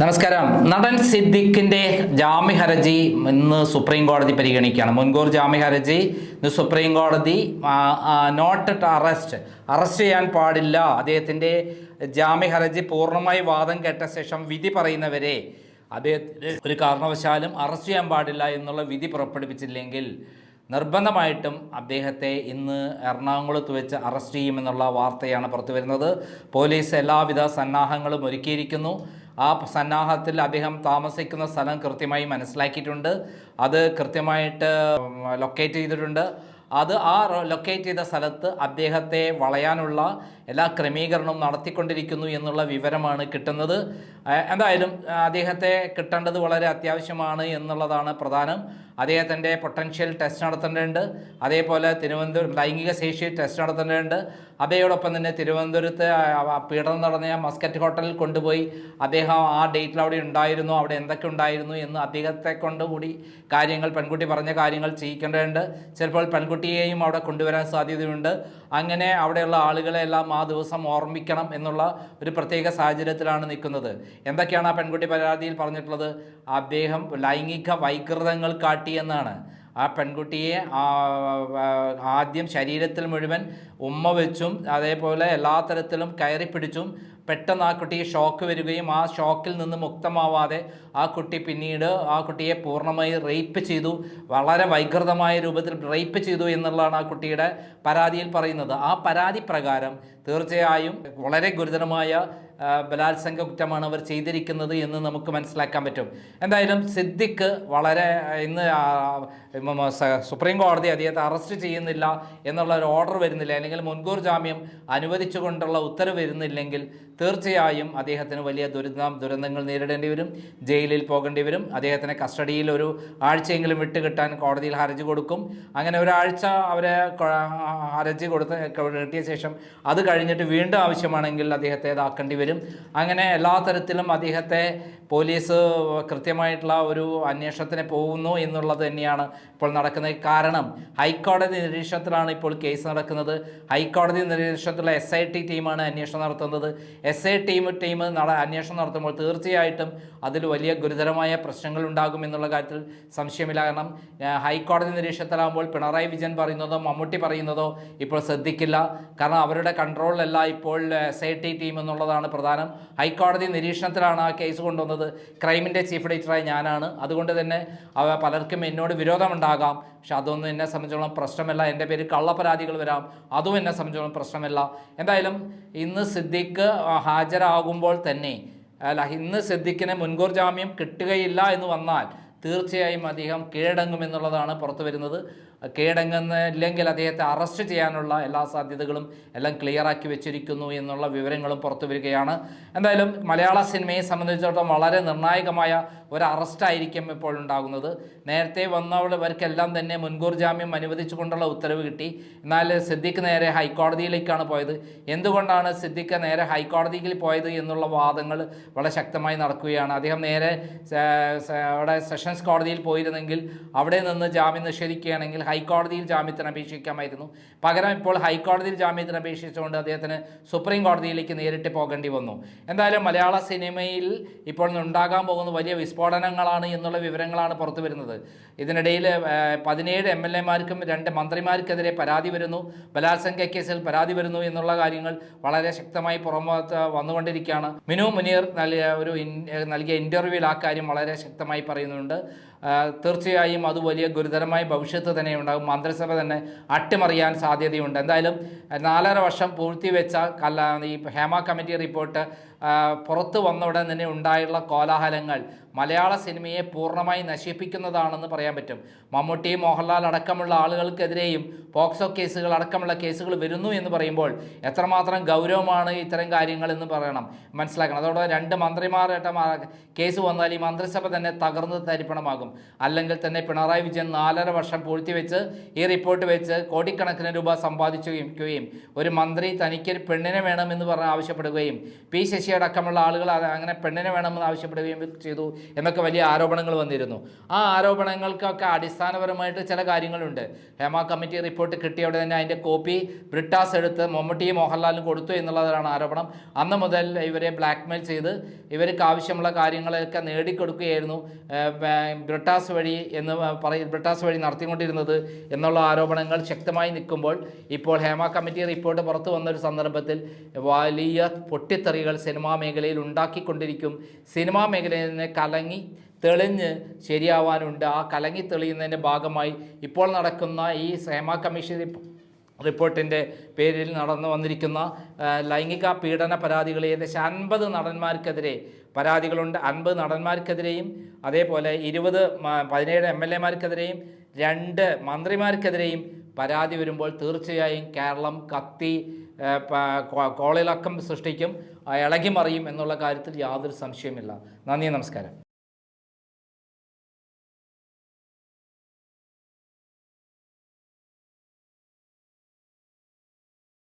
നമസ്കാരം. നടൻ സിദ്ദിഖിന്റെ ജാമ്യ ഹർജി ഇന്ന് സുപ്രീം കോടതി പരിഗണിക്കുകയാണ്. മുൻകൂർ ജാമ്യ ഹർജി ഇന്ന് സുപ്രീം കോടതി നോട്ട് അറസ്റ്റ് അറസ്റ്റ് ചെയ്യാൻ പാടില്ല. അദ്ദേഹത്തിന്റെ ജാമ്യ ഹർജി പൂർണമായി വാദം കേട്ട ശേഷം വിധി പറയുന്നവരെ അദ്ദേഹത്തിന് ഒരു കാരണവശാലും അറസ്റ്റ് ചെയ്യാൻ പാടില്ല എന്നുള്ള വിധി പുറപ്പെടുവിച്ചില്ലെങ്കിൽ നിർബന്ധമായിട്ടും അദ്ദേഹത്തെ ഇന്ന് എറണാകുളത്ത് വെച്ച് അറസ്റ്റ് ചെയ്യുമെന്നുള്ള വാർത്തയാണ് പുറത്തു വരുന്നത് പോലീസ് എല്ലാവിധ സന്നാഹങ്ങളും ഒരുക്കിയിരിക്കുന്നു. ആ സന്നാഹത്തിൽ അദ്ദേഹം താമസിക്കുന്ന സ്ഥലം കൃത്യമായി മനസ്സിലാക്കിയിട്ടുണ്ട്. അത് കൃത്യമായിട്ട് ലൊക്കേറ്റ് ചെയ്തിട്ടുണ്ട്. അത് ആ ലൊക്കേറ്റ് ചെയ്ത സ്ഥലത്ത് അദ്ദേഹത്തെ വളയാനുള്ള എല്ലാ ക്രമീകരണവും നടത്തിക്കൊണ്ടിരിക്കുന്നു എന്നുള്ള വിവരമാണ് കിട്ടുന്നത്. എന്തായാലും അദ്ദേഹത്തെ കിട്ടേണ്ടത് വളരെ അത്യാവശ്യമാണ് എന്നുള്ളതാണ് പ്രധാനം. അദ്ദേഹത്തിന്റെ പൊട്ടൻഷ്യൽ ടെസ്റ്റ് നടത്തേണ്ടതുണ്ട്. അതേപോലെ തിരുവനന്തപുരം ലൈംഗിക ശേഷി ടെസ്റ്റ് നടത്തേണ്ടതുണ്ട്. അതേയോടൊപ്പം തന്നെ തിരുവനന്തപുരത്ത് പീഡനം നടന്ന മസ്കറ്റ് ഹോട്ടലിൽ കൊണ്ടുപോയി അദ്ദേഹം ആ ഡേറ്റിൽ അവിടെ ഉണ്ടായിരുന്നു അവിടെ എന്തൊക്കെ ഉണ്ടായിരുന്നു എന്ന് അദ്ദേഹത്തെ കൊണ്ടുകൂടി കാര്യങ്ങൾ പെൺകുട്ടി പറഞ്ഞ കാര്യങ്ങൾ ചെയ്യിക്കേണ്ടതുണ്ട്. ചിലപ്പോൾ പെൺകുട്ടിയെയും അവിടെ കൊണ്ടുവരാൻ സാധ്യതയുണ്ട്. അങ്ങനെ അവിടെയുള്ള ആളുകളെ എല്ലാം ആ ദിവസം ഓർമ്മിക്കണം എന്നുള്ള ഒരു പ്രത്യേക സാഹചര്യത്തിലാണ് നിൽക്കുന്നത്. എന്തൊക്കെയാണ് ആ പെൺകുട്ടി പരാതിയിൽ പറഞ്ഞിട്ടുള്ളത്? അദ്ദേഹം ലൈംഗിക വൈകൃതങ്ങൾ കാട്ടി എന്നാണ്. ആ പെൺകുട്ടിയെ ആദ്യം ശരീരത്തിൽ മുഴുവൻ ഉമ്മ വെച്ചും അതേപോലെ എല്ലാ തരത്തിലും കയറി പിടിച്ചും പെട്ടെന്ന് ആ കുട്ടിക്ക് ഷോക്ക് വരികയും ആ ഷോക്കിൽ നിന്ന് മുക്തമാവാതെ ആ കുട്ടി പിന്നീട് ആ കുട്ടിയെ പൂർണമായി റേപ്പ് ചെയ്തു വളരെ വൈകൃതമായ രൂപത്തിൽ റേപ്പ് ചെയ്തു എന്നുള്ളതാണ് ആ കുട്ടിയുടെ പരാതിയിൽ പറയുന്നത്. ആ പരാതി പ്രകാരം തീർച്ചയായും വളരെ ഗുരുതരമായ ബലാത്സംഗ കുറ്റമാണ് അവർ ചെയ്തിരിക്കുന്നത് എന്ന് നമുക്ക് മനസ്സിലാക്കാൻ പറ്റും. എന്തായാലും സിദ്ദിഖ് വളരെ ഇന്ന് സുപ്രീം കോടതി അദ്ദേഹത്തെ അറസ്റ്റ് ചെയ്യുന്നില്ല എന്നുള്ള ഒരു ഓർഡർ വരുന്നില്ല. അല്ലെങ്കിൽ മുൻകൂർ ജാമ്യം അനുവദിച്ചുകൊണ്ടുള്ള ഉത്തരവ് വരുന്നില്ലെങ്കിൽ തീർച്ചയായും അദ്ദേഹത്തിന് വലിയ ദുരിതം ദുരന്തങ്ങൾ നേരിടേണ്ടി വരും ജയിലിൽ പോകേണ്ടി വരും. അദ്ദേഹത്തിന് കസ്റ്റഡിയിൽ ഒരു ആഴ്ചയെങ്കിലും വിട്ടുകിട്ടാൻ കോടതിയിൽ ഹർജി കൊടുക്കും. അങ്ങനെ ഒരാഴ്ച അവരെ ഹർജി കൊടുത്ത് കിട്ടിയ ശേഷം അത് കഴിഞ്ഞിട്ട് വീണ്ടും ആവശ്യമാണെങ്കിൽ അദ്ദേഹത്തെ ഇതാക്കേണ്ടി വരും. അങ്ങനെ എല്ലാ തരത്തിലും അദ്ദേഹത്തെ പോലീസ് കൃത്യമായിട്ടുള്ള ഒരു അന്വേഷണത്തിന് പോകുന്നു എന്നുള്ളത് തന്നെയാണ് ഇപ്പോൾ നടക്കുന്നത്. കാരണം ഹൈക്കോടതി നിരീക്ഷണത്തിലാണ് ഇപ്പോൾ കേസ് നടക്കുന്നത്. ഹൈക്കോടതി നിരീക്ഷണത്തിലുള്ള എസ് ഐ ടി ടീമാണ് അന്വേഷണം നടത്തുന്നത്. എസ് ഐ ടീം ടീം നട അന്വേഷണം നടത്തുമ്പോൾ തീർച്ചയായിട്ടും അതിൽ വലിയ ഗുരുതരമായ പ്രശ്നങ്ങൾ ഉണ്ടാകും എന്നുള്ള കാര്യത്തിൽ സംശയമില്ല. കാരണം ഹൈക്കോടതി നിരീക്ഷണത്തിലാകുമ്പോൾ പിണറായി വിജയൻ പറയുന്നതോ മമ്മൂട്ടി പറയുന്നതോ ഇപ്പോൾ ശ്രദ്ധിക്കില്ല. കാരണം അവരുടെ കൺട്രോളിലല്ല ഇപ്പോൾ എസ് ഐ ടി ടീം എന്നുള്ളതാണ് പ്രധാനം. ഹൈക്കോടതി നിരീക്ഷണത്തിലാണ് ആ കേസ് കൊണ്ടുവന്നത്. ക്രൈമിന്റെ ചീഫ് എഡിറ്ററായി ഞാനാണ്. അതുകൊണ്ട് തന്നെ അവ പലർക്കും എന്നോട് വിരോധമുണ്ടാകാം. പക്ഷെ അതൊന്നും എന്നെ സംബന്ധിച്ചോളം പ്രശ്നമല്ല. എന്റെ പേര് കള്ളപ്പരാതികൾ വരാം. അതും എന്നെ സംബന്ധിച്ചോളം പ്രശ്നമല്ല. എന്തായാലും ഇന്ന് സിദ്ദിഖ് ഹാജരാകുമ്പോൾ തന്നെ അല്ല ഇന്ന് സിദ്ദിഖിന് മുൻകൂർ ജാമ്യം കിട്ടുകയില്ല എന്ന് വന്നാൽ തീർച്ചയായും അദ്ദേഹം കീഴടങ്ങുമെന്നുള്ളതാണ് പുറത്തു വരുന്നത്. കീഴടങ്ങുന്നില്ലെങ്കിൽ അദ്ദേഹത്തെ അറസ്റ്റ് ചെയ്യാനുള്ള എല്ലാ സാധ്യതകളും എല്ലാം ക്ലിയറാക്കി വെച്ചിരിക്കുന്നു എന്നുള്ള വിവരങ്ങളും പുറത്തു വരികയാണ്. എന്തായാലും മലയാള സിനിമയെ സംബന്ധിച്ചിടത്തോളം വളരെ നിർണായകമായ ഒരു അറസ്റ്റായിരിക്കും ഇപ്പോൾ ഉണ്ടാകുന്നത്. നേരത്തെ വന്നവർക്കെല്ലാം തന്നെ മുൻകൂർ ജാമ്യം അനുവദിച്ചുകൊണ്ടുള്ള ഉത്തരവ് കിട്ടി. എന്നാൽ സിദ്ദിഖ് നേരെ ഹൈക്കോടതിയിലേക്കാണ് പോയത്. എന്തുകൊണ്ടാണ് സിദ്ദിഖ് നേരെ ഹൈക്കോടതിയിൽ പോയത് എന്നുള്ള വാദങ്ങൾ വളരെ ശക്തമായി നടക്കുകയാണ്. അദ്ദേഹം നേരെ അവിടെ സ- അവിടെ സെഷൻസ് കോടതിയിൽ പോയിരുന്നെങ്കിൽ അവിടെ നിന്ന് ജാമ്യം നിഷേധിക്കുകയാണെങ്കിൽ ഹൈക്കോടതിയിൽ ജാമ്യത്തിന് അപേക്ഷിക്കാമായിരുന്നു. പകരം ഇപ്പോൾ ഹൈക്കോടതിയിൽ ജാമ്യത്തിന് അപേക്ഷിച്ചുകൊണ്ട് അദ്ദേഹത്തിന് സുപ്രീം കോടതിയിലേക്ക് നേരിട്ട് പോകേണ്ടി വന്നു. എന്തായാലും മലയാള സിനിമയിൽ ഇപ്പോൾ ഉണ്ടാകാൻ പോകുന്ന വലിയ വിസ്ഫോടനങ്ങളാണ് എന്നുള്ള വിവരങ്ങളാണ് പുറത്തു വരുന്നത്. ഇതിനിടയിൽ പതിനേഴ് എം എൽ എമാർക്കും രണ്ട് മന്ത്രിമാർക്കെതിരെ പരാതി വരുന്നു. ബലാത്സംഗ കേസിൽ പരാതി വരുന്നു എന്നുള്ള കാര്യങ്ങൾ വളരെ ശക്തമായി പുറമത്ത് വന്നുകൊണ്ടിരിക്കുകയാണ്. മിനു മുനീർ നൽകിയ ഒരു നൽകിയ ഇന്റർവ്യൂവിൽ ആ കാര്യം വളരെ ശക്തമായി പറയുന്നുണ്ട്. തീർച്ചയായും അത് വലിയ ഗുരുതരമായ ഭവിഷ്യത്ത് തന്നെ ഉണ്ടാകും. മന്ത്രിസഭ തന്നെ അട്ടിമറിയാൻ സാധ്യതയുണ്ട്. എന്തായാലും നാലര വർഷം പൂഴ്ത്തിവെച്ച കല്ല ഈ ഹേമ കമ്മിറ്റി റിപ്പോർട്ട് പുറത്തു വന്ന ഉടൻ തന്നെ ഉണ്ടായുള്ള കോലാഹലങ്ങൾ മലയാള സിനിമയെ പൂർണമായി നശിപ്പിക്കുന്നതാണെന്ന് പറയാൻ പറ്റും. മമ്മൂട്ടി മോഹൻലാൽ അടക്കമുള്ള ആളുകൾക്കെതിരെയും പോക്സോ കേസുകൾ അടക്കമുള്ള കേസുകൾ വരുന്നു എന്ന് പറയുമ്പോൾ എത്രമാത്രം ഗൗരവമാണ് ഇത്തരം കാര്യങ്ങൾ എന്ന് പറയണം. മനസ്സിലാക്കണം. അതോടെ രണ്ട് മന്ത്രിമാരുടെ കേസ് വന്നാൽ ഈ മന്ത്രിസഭ തന്നെ തകർന്ന് തരിപ്പണമാകും. അല്ലെങ്കിൽ തന്നെ പിണറായി വിജയൻ നാലര വർഷം പൂഴ്ത്തിവെച്ച് ഈ റിപ്പോർട്ട് വെച്ച് കോടിക്കണക്കിന് രൂപ സമ്പാദിക്കുകയും ഒരു മന്ത്രി തനിക്കൊരു പെണ്ണിനെ വേണമെന്ന് പറഞ്ഞ് ആവശ്യപ്പെടുകയും പി ശശി ദേശീയ അടക്കമുള്ള ആളുകൾ അങ്ങനെ പെണ്ണിനെ വേണമെന്ന് ആവശ്യപ്പെടുകയും ചെയ്തു എന്നൊക്കെ വലിയ ആരോപണങ്ങൾ വന്നിരുന്നു. ആ ആരോപണങ്ങൾക്കൊക്കെ അടിസ്ഥാനപരമായിട്ട് ചില കാര്യങ്ങളുണ്ട്. ഹേമ കമ്മിറ്റി റിപ്പോർട്ട് കിട്ടിയ ഉടനെ തന്നെ അതിന്റെ കോപ്പി ബ്രിട്ടാസ് എടുത്ത് മമ്മൂട്ടിയും മോഹൻലാലും കൊടുത്തു എന്നുള്ളതാണ് ആരോപണം. അന്ന് മുതൽ ഇവരെ ബ്ലാക്ക്മെയിൽ ചെയ്ത് ഇവർക്ക് ആവശ്യമുള്ള കാര്യങ്ങളൊക്കെ നേടിക്കൊടുക്കുകയായിരുന്നു. ബ്രിട്ടാസ് വഴി എന്ന് പറയും ബ്രിട്ടാസ് വഴി നടത്തിക്കൊണ്ടിരുന്നത് എന്നുള്ള ആരോപണങ്ങൾ ശക്തമായി നിൽക്കുമ്പോൾ ഇപ്പോൾ ഹേമ കമ്മിറ്റി റിപ്പോർട്ട് പുറത്തു വന്നൊരു സന്ദർഭത്തിൽ വലിയ പൊട്ടിത്തെറികൾ സിനിമാ മേഖലയിൽ ഉണ്ടാക്കിക്കൊണ്ടിരിക്കും. സിനിമാ മേഖലയിൽ നിന്ന് കലങ്ങി തെളിഞ്ഞ് ശരിയാവാനുണ്ട്. ആ കലങ്ങി തെളിയുന്നതിന്റെ ഭാഗമായി ഇപ്പോൾ നടക്കുന്ന ഈ ഹേമ കമ്മീഷൻ റിപ്പ- റിപ്പോർട്ടിന്റെ പേരിൽ നടന്നു വന്നിരിക്കുന്ന ലൈംഗിക പീഡന പരാതികൾ ഏകദേശം അൻപത് നടന്മാർക്കെതിരെ പരാതികളുണ്ട്. അൻപത് നടന്മാർക്കെതിരെയും അതേപോലെ ഇരുപത് പതിനേഴ് എം എൽ എമാർക്കെതിരെയും രണ്ട് മന്ത്രിമാർക്കെതിരെയും പരാതി വരുമ്പോൾ തീർച്ചയായും കേരളം കത്തി കോളിളക്കം സൃഷ്ടിക്കും ഇളകിമറിയും ഇളകി മറിയും എന്നുള്ള കാര്യത്തിൽ യാതൊരു സംശയമില്ല നന്ദി നമസ്കാരം.